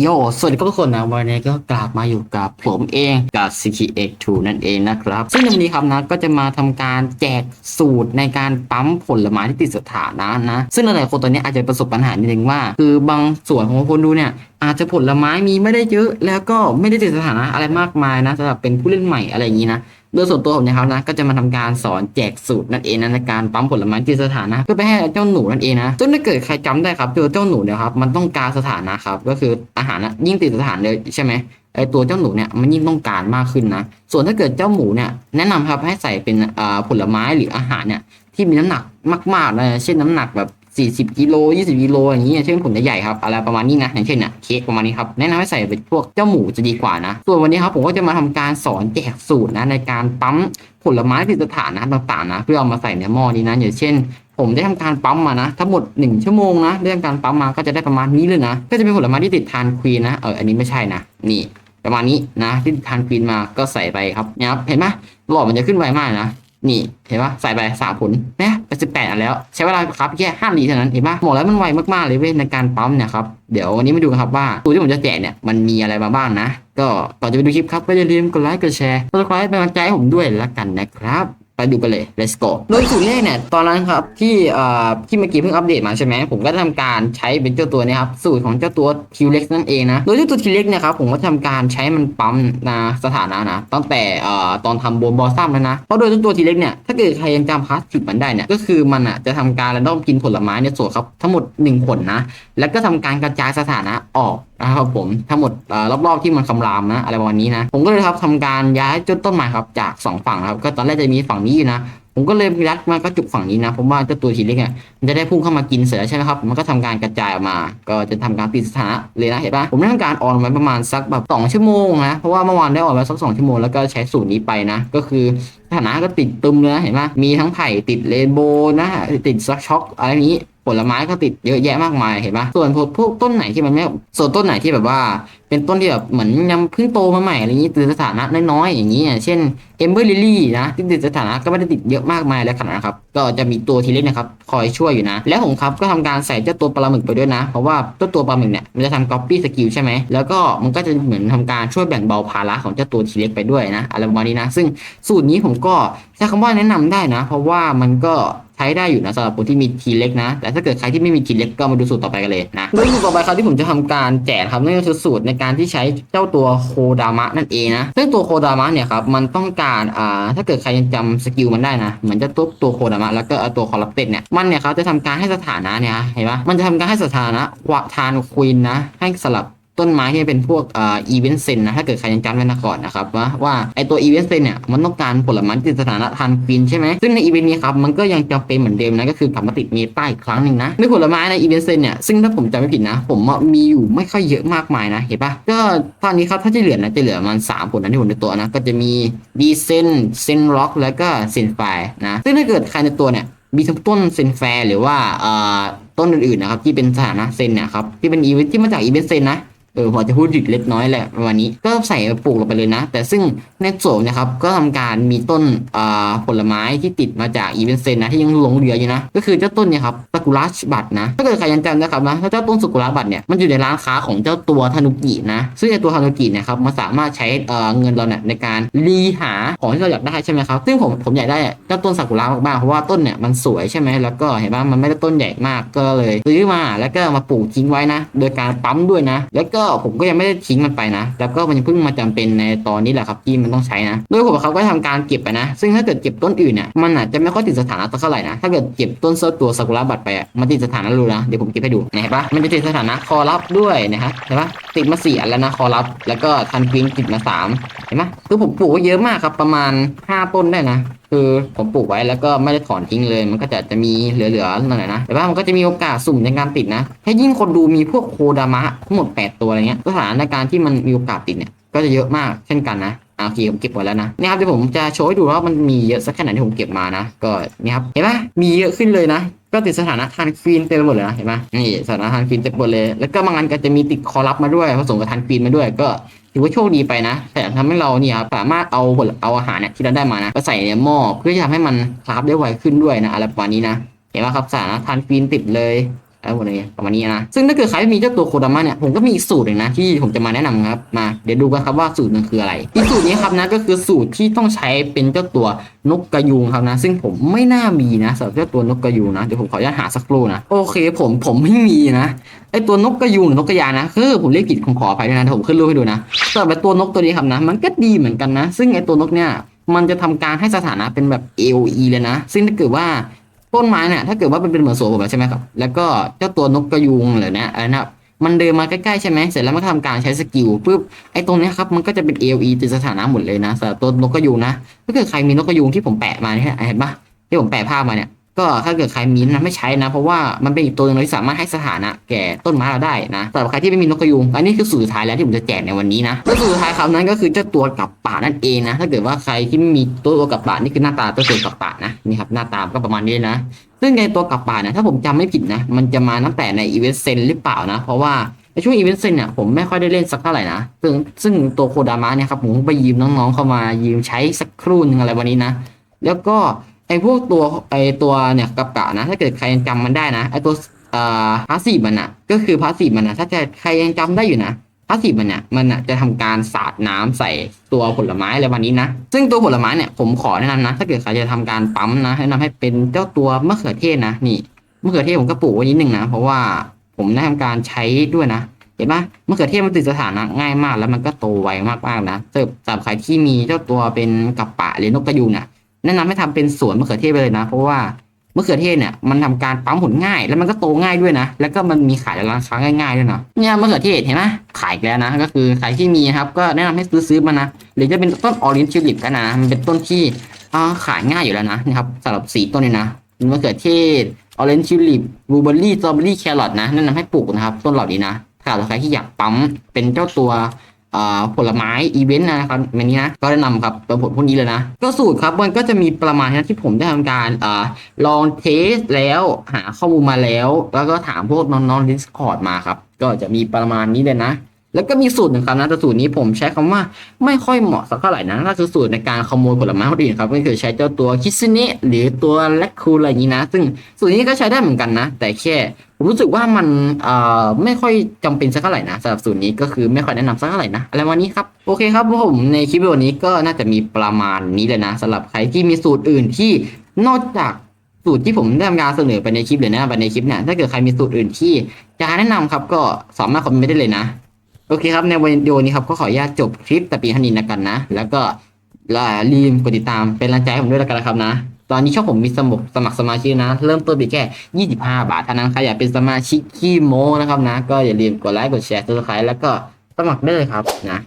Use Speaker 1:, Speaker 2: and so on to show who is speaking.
Speaker 1: โยสวัสดีทุกคนนะวันนี้ก็กลับมาอยู่กับผมเองกับ CTX2 นั่นเองนะครับ ซึ่งในวันนี้ครับนะก็จะมาทำการแจกสูตรในการปั๊มผลไม้ที่ติดสถานะนะ ซึ่งหลายๆคนตอนนี้อาจจะประสบปัญหานิดนึงว่า คือบางส่วนของคนดูเนี่ยอาจจะผลไม้มีไม่ได้เยอะ แล้วก็ไม่ได้ติดสถานะอะไรมากมายนะสำหรับเป็นผู้เล่นใหม่อะไรอย่างนี้นะ โดยส่วนตัวผมนะครับนะก็จะมาทำการสอนแจกสูตรนั่นเองนะในการปั๊มผลไม้ที่สถานะเพื่อไปให้เจ้าหนูนั่นเองนะซึ่งถ้าเกิดใครจำได้ครับตัวเจ้าหนูเนี่ยครับมันต้องการสถานะครับก็คืออาหารนะยิ่งติดสถานเลยใช่ไหมไอตัวเจ้าหนูเนี่ยมันยิ่งต้องการมากขึ้นนะส่วนถ้าเกิดเจ้าหมูเนี่ยแนะนำครับให้ใส่เป็นผลไม้หรืออาหารเนี่ยที่มีน้ำหนักมากๆนะเช่นน้ำหนักแบบ 40กิโล20กิโลอย่างนี้ยเช่นผลใหญ่ๆครับอะไรประมาณนี้นะอย่างเช่นเนี่ยเค้กประมาณนี้ครับแนะนำให้ใส่เป็นพวกเจ้าหมูจะดีกว่านะส่วนวันนี้ครับผมก็จะมาทำการสอนแจกสูตรนะในการปั๊มผลไม้ติดสถานะต่างๆนะเพื่อเอามาใส่ในหม้อนี้นะอย่างเช่นผมได้ทำการปั๊มมานะทั้งหมด 1 ชั่วโมงนะได้ทำการปั๊มมาก็จะได้ประมาณนี้เลยนะ ก็จะเป็นผลไม้ที่ติดทานควีนนะเอออันนี้ไม่ใช่นะนี่ประมาณนี้นะที่ติดทานควีนมาก็ใส่ไปครับเนี่ยครับเห็นไหมหลอดมันจะขึ้นไวมากนะ นี่เห็นปะใส่ไปสามผลนะไปสิบแปดอันแล้ว ใช้เวลาครับแค่ห้านาทีเท่านั้นเห็นปะหมดแล้วมันไวมากๆเลยเว้ยในการปั๊มเนี่ยครับเดี๋ยววันนี้มาดูกันครับว่าตู้ที่ผมจะแจกเนี่ยมันมีอะไรมาบ้างนะ ก็ก่อนจะไปดูคลิปครับก็อย่าลืมกดไลค์กดแชร์กดไลค์เป็นกำลังใจให้ผมด้วยละกันนะครับ ไปดูกันเลย let's go โดยสูตรแรกเนี่ย ตอนนั้นครับที่เอ่อที่เมื่อกี้เพิ่งอัปเดตมาใช่ไหม ผมก็ทำการใช้เป็นเจ้าตัวเนี้ครับ สูตรของเจ้าตัว Q-Lex นั่นเองนะ โดยเจ้าตัว Q-Lex เนี่ยครับ ผมก็ทำการใช้มันปั๊มนะสถานะนะ ตั้งแต่เอ่อตอนทำโบนบอสซัมแล้วนะ เพราะโดยเจ้าตัว T-Lex เนี่ย ถ้าเกิดใครยังจำพาสติดมันได้เนี่ย ก็คือมันอะจะทำการแรนดอมกินผลไม้ในสวนครับ ทั้งหมด 1 ผลนะ แล้วก็ทำการกระจายสถานะออกนะครับผมทั้งหมดเอ่อรอบๆที่มันคำรามนะอะไรประมาณนี้นะ ผมก็เลยครับทำการย้ายต้นต้นไม้ครับจากสองฝั่งครับ ก็ตอนแรกจะมีฝั่งนี้อยู่นะผมก็เลยรัดมากระจุกฝั่งนี้นะเพราะว่าเจ้าตัวทีเล็กเนี่ยมันจะได้พุ่งเข้ามากินเสร็จใช่ไหมครับ มันก็ทำการกระจายออกมา ก็จะทำการติดสถานะเลยนะเห็นปะผมได้ทำการออนไว้ประมาณสักแบบสองชั่วโมงนะเพราะว่าเมื่อวานได้ออนไว้สักสองชั่วโมงแล้วก็ใช้สูตรนี้ไปนะ ก็คือสถานะก็ติดตึมเลยนะเห็นปะมีทั้งไผ่ติดเรนโบว์นะติดซักช็อกอะไรนี้ ลไม้ก็ติดเยอะแยะมากมายเห็นปะส่วนพวกต้นไหนที่มันไม่ส่วนต้นไหนที่แบบว่า เป็นต้นที่แบบเหมือนยังเพิ่งโตมาใหม่อะไรอย่างนี้ติดสถานะน้อยๆอย่างนี้อย่างเช่นเอมเบอร์ลิลี่นะที่ติดสถานะก็ไม่ได้ติดเยอะมากมายแล้วขนาดนะครับก็จะมีตัวทีเล็กนะครับคอยช่วยอยู่นะ และผมครับก็ทำการใส่เจ้าตัวปลาหมึกไปด้วยนะ เพราะว่าเจ้าตัวปลาหมึกเนี่ยมันจะทำก๊อปปี้สกิลใช่ไหมแล้วก็มันก็จะเหมือนทำการช่วยแบ่งเบาภาระของเจ้าตัวทีเล็กไปด้วยนะอะไรประมาณนี้นะ ซึ่งสูตรนี้ผมก็ใช้คำว่าแนะนำได้นะ เพราะว่ามันก็ ช้ได้อยู่นะสำหรับคนที่มีทีเล็กนะ แต่ถ้าเกิดใครที่ไม่มีทีเล็กก็มาดูสูตรต่อไปกันเลยนะโดยสูตรต่อไปครับที่ผมจะทำการแจกครับนั่นก็คือสูตรในการที่ใช้เจ้าตัวโคดามะนั่นเองนะซึ่งตัวโคดามะเนี่ยครับมันต้องการอ่าถ้าเกิดใครยังจำสกิลมันได้นะเหมือนจะตุ๊บตัวโคดามะแล้วก็เอาตัวคอร์รัปเต็ดเนี่ยมันเนี่ยครับจะทำการให้สถานะเนี่ยเห็นปะมันจะทำการให้สถานะวะทานควีนนะให้สลับ ต้นไม้ที่เป็นพวกอ่าอีเวนต์เซนนะถ้าเกิดใครยังจำไว้นะก่อนนะครับว่าว่าไอตัวอีเวนต์เซนเนี่ยมันต้องการผลไม้ที่ติดสถานะทานควีนใช่ไหมซึ่งในอีเวนต์นี้ครับมันก็ยังจำเป็นเหมือนเดิมนะก็คือกลับมาติดเมตาอีกครั้งหนึ่งนะในผลไม้ในอีเวนต์เซนเนี่ยซึ่งถ้าผมจำไม่ผิดนะ ผมมีอยู่ไม่ค่อยเยอะมากมายนะเห็นปะก็ตอนนี้ครับถ้าจะเหลือนะจะเหลือมันสามผลนะที่ผมในตัวนะก็จะมีดีเซนเซนร็อกแล้วก็เซนไฟนะซึ่งถ้าเกิดใครในตัวเนี่ยมีทั้งต้นเซนแฟร์หรือว่าต้นอื่นๆนะครับที่เป็นสถานะเซนเนี่ยครับที่เป็นอีเวนต์ที่มาจากอีเวนต์เซนนะ เออพอจะพูดหยุดเล็กน้อยแหละประมาณนี้ก็ใส่ปลูกลงไปเลยนะ แต่ซึ่งในโซนนะครับก็ทำการมีต้นอ่าผลไม้ที่ติดมาจากอีเวนต์เซนนะที่ยังหลงเหลืออยู่นะ ก็คือเจ้าต้นเนี่ยครับสกุลัชบัตนะถ้าเกิดใครยังจำนะครับนะถ้าเจ้าต้นสกุลัชบัตเนี่ยมันอยู่ในร้านค้าของเจ้าตัวธนุกินะ ซึ่งไอตัวธนุกิเนี่ยครับมันสามารถใช้เอ่อเงินเราเนี่ยในการรีหา ของที่เราอยากได้ใช่ไหมครับซึ่งผมผมอยากได้เจ้าต้นซากุระมากๆเพราะว่าต้นเนี่ยมันสวยใช่ไหมแล้วก็เห็นว่ามันไม่ได้ต้นใหญ่มากก็เลยซื้อมาแล้วก็มาปลูกทิ้งไว้นะ โดยการปั๊มด้วยนะ แล้วก็ผมก็ยังไม่ได้ทิ้งมันไปนะ แล้วก็มันยังเพิ่งมาจำเป็นในตอนนี้แหละครับที่มันต้องใช้นะโดยผมเขาก็ทำการเก็บไปนะ ซึ่งถ้าเกิดเก็บต้นอื่นเนี่ยมันอาจจะไม่ค่อยติดสถานะสักเท่าไหร่นะถ้าเกิดเก็บต้นเซอร์ตัวซากุระบัตรไปอะมันติดสถานะรู้นะเดี๋ยวผมเก็บให้ดูนะเห็นปะมันจะติดสถานะคอรับด้วยนะฮะเห็นปะติดมาสี่อันแล้วนะคอรับ แล้วก็ทันกวินติดมาสามเห็นไหมคือผมปลูกเยอะมากครับประมาณห้าต้นได้นะ คือผมปลูกไว้แล้วก็ไม่ได้ถอนทิ้งเลย มันก็จะจะมีเหลือๆหน่อยนะแต่ว่ามันก็จะมีโอกาสสุ่มในการติดนะถ้ายิ่งคนดูมีพวกโคดามะทั้งหมด 8 ตัวอะไรเงี้ยสถานการณ์ที่มันมีโอกาสติดเนี่ยก็จะเยอะมากเช่นกันนะอะโอเคผมเก็บไว้แล้วนะนี่ครับเดี๋ยวผมจะโชว์ให้ดูว่ามันมีเยอะสักแค่ไหนที่ผมเก็บมานะ ก็นี่ครับเห็นปะมีเยอะขึ้นเลยนะ ก็ติดสถานะทานควีนเต็มหมดเลยนะเห็นไหมนี่สถานะทานควีนเต็มหมดเลย แล้วก็บางอันก็จะมีติดคอรับมาด้วยผสมกับทานควีนมาด้วย ก็ถือว่าโชคดีไปนะ แต่ทำให้เราเนี่ยครับสามารถเอาผลเอาอาหารเนี่ยที่เราได้มานะมาใส่ในหม้อเพื่อจะทำให้มันคราฟได้ไวขึ้นด้วยนะอะไรประมาณนี้นะเห็นไหมครับสถานะทานฟีนติดเลย แล้ววันนี้ประมาณนี้นะซึ่งถ้าเกิดใครไม่มีเจ้าตัวโคดามะเนี่ยผมก็มีอีกสูตรหนึ่งนะที่ผมจะมาแนะนำครับมาเดี๋ยวดูกันครับว่าสูตรมันคืออะไรอีกสูตรนี้ครับนะก็คือสูตรที่ต้องใช้เป็นเจ้าตัวนกกระยูงครับนะ ซึ่งผมไม่น่ามีนะสำหรับเจ้าตัวนกกระยูงนะเดี๋ยวผมขออนุญาตหาสักครู่นะโอเค ผมผมไม่มีนะไอตัวนกกระยูงหรือนกกระยานะคือผมเรียกผิดผมขออภัยด้วยนะผมขึ้นรูปให้ดูนะสำหรับตัวนกตัวนี้ครับนะ มันก็ดีเหมือนกันนะ ซึ่งไอตัวนกเนี่ยมันจะทำการให้สถานะเป็นแบบ AOE เลยนะ ซึ่งถ้าเกิดว่า ต้นไม้เนี่ยถ้าเกิดว่าเป็นเป็นเหมือนสวนผมอะใช่ไหมครับ แล้วก็เจ้าตัวนกกระยุงหรือเนี่ยอะไรนะครับมันเดินมาใกล้ๆใช่ไหมเสร็จแล้วมันทำการใช้สกิลปุ๊บไอ้ตรงนี้ครับมันก็จะเป็น AOE ติดสถานะหมดเลยนะสำหรับตัวนกกระยุงนะถ้าเกิดใครมีนกกระยุงที่ผมแปะมาเนี่ยเห็นปะที่ผมแปะภาพมาเนี่ย ก็ถ้าเกิดใครมีนะไม่ใช้นะ เพราะว่ามันเป็นอีกตัวหนึงที่สามารถให้สถานะแก่ต้นไม้เราได้นะสำหรับใครที่ไม่มีนกกระยุงอันนี้คือสูตรสุดท้ายแล้วที่ผมจะแจกในวันนี้นะแล้วสูตรสุดท้ายครับนั้นก็คือเจ้าตัวกับป่านั่นเองนะ ถ้าเกิดว่าใครที่ไม่มีตัวกับป่านี่คือหน้าตาเจ้าตัวกับป่านะนี่ครับหน้าตาก็ประมาณนี้นะซึ่งในตัวกับป่าเนี่ยถ้าผมจำไม่ผิดนะ มันจะมาตั้งแต่ในอีเวนต์เซนหรือเปล่านะ เพราะว่าในช่วงอีเวนต์เซนเนี่ยผมไม่ค่อยได้เล่นสักเท่าไหร่นะ ซึ่งซึ่งตัวโคดามะเนี่ยครับผมไปยืมน้องๆเข้ามายืมใช้สักครู่นึงอะไรวันนี้นะ แล้วก็ ไอ้พวกตัวไอ้ตัวเนี่ยกับกะนะ ถ้าเกิดใครยังจำมันได้นะไอ้ตัวเอ่อพาสซีฟมันอะก็คือพาสซีฟมันอะถ้าจะใครยังจำได้อยู่นะพาสซีฟมันเนี่ยมันอะจะทำการสาดน้ำใส่ตัวผลไม้อะไรวันนี้นะ ซึ่งตัวผลไม้เนี่ยผมขอแนะนำนะ ถ้าเกิดใครจะทำการปั๊มนะแนะนำให้เป็นเจ้าตัวมะเขือเทศนะนี่มะเขือเทศผมก็ปลูกไว้นิดนึงนะ เพราะว่าผมได้ทำการใช้ด้วยนะเห็นปะมะเขือเทศมันติดสถานะง่ายมาก แล้วมันก็โตไวมากๆนะสำหรับสำหรับใครที่มีเจ้าตัวเป็นกับปะหรือนกกระยูงเนี่ย แนะนำให้ทำเป็นสวนมะเขือเทศไปเลยนะ เพราะว่ามะเขือเทศเนี่ยมันทำการปั๊มผลง่าย แล้วมันก็โตง่ายด้วยนะ แล้วก็มันมีขายในร้านค้าง่ายๆด้วยนะเนี่ยมะเขือเทศเห็นไหมขายแล้วนะ ก็คือใครที่มีครับ ก็แนะนำให้ซื้อซื้อมานะหรือจะเป็นต้นออรินชิลิปก็นะมันเป็นต้นที่ขายง่ายอยู่แล้วนะนะครับสำหรับสีต้นนี้นะมะเขือเทศออเรนจ์ชิลิปบลูเบอร์รี่สตรอเบอร์รี่แครอทนะแนะนำให้ปลูกนะครับ ต้นเหล่านี้นะถ้าใครที่อยากปั๊มเป็นเจ้าตัว ผลไม้อีเวนต์นะครับแบบนี้นะก็แนะนำครับเป็นผลพวกนี้เลยนะ ก็สูตรครับมันก็จะมีประมาณนี้ที่ผมได้ทำการอลองเทสแล้วหาข้อมูลมาแล้ว แล้วก็ถามพวกน้องๆ Discord มาครับ ก็จะมีประมาณนี้เลยนะ แล้วก็มีสูตรหนึ่งครับนะแต่สูตรนี้ผมใช้คำว่าไม่ค่อยเหมาะสักเท่าไหร่นะนั่นคือสูตรในการขโมยผลไม้คนอื่นครับก็คือใช้เจ้าตัวคิสเนะหรือตัวแลคคูอะไรอย่างนี้นะ ซึ่งสูตรนี้ก็ใช้ได้เหมือนกันนะ แต่แค่ผมรู้สึกว่ามันเอ่อไม่ค่อยจำเป็นสักเท่าไหร่นะสำหรับสูตรนี้ก็คือไม่ค่อยแนะนำสักเท่าไหร่นะอะไรวันนี้ครับโอเคครับผมในคลิปวิดีโอนี้ก็น่าจะมีประมาณนี้เลยนะสำหรับใครที่มีสูตรอื่นที่นอกจากสูตรที่ผมได้ทำการเสนอไปในคลิปหรือแนะนำไปในคลิปเนี่ยถ้าเกิดใครมีสูตรอื่นที่จะแนะนำครับก็สามารถคอมเมนต์ได้เลยนะ โอเคครับในวิดีโอนี้ครับก็ขออนุญาตจบคลิปแต่ปีเท่านี้นะกันนะ แล้วก็ล่าลืมกดติดตามเป็นกำลังใจให้ผมด้วยแล้วกันนะครับนะตอนนี้ช่องผมมีสมุกสมัครสมาชิกนะ เริ่มต้นเพียงแค่ 25 บาทเท่านั้นใครอยากเป็นสมาชิกขี้โม้นะครับนะ ก็อย่าลืมกดไลค์กดแชร์ติดตามแล้วก็สมัครได้เลยครับนะ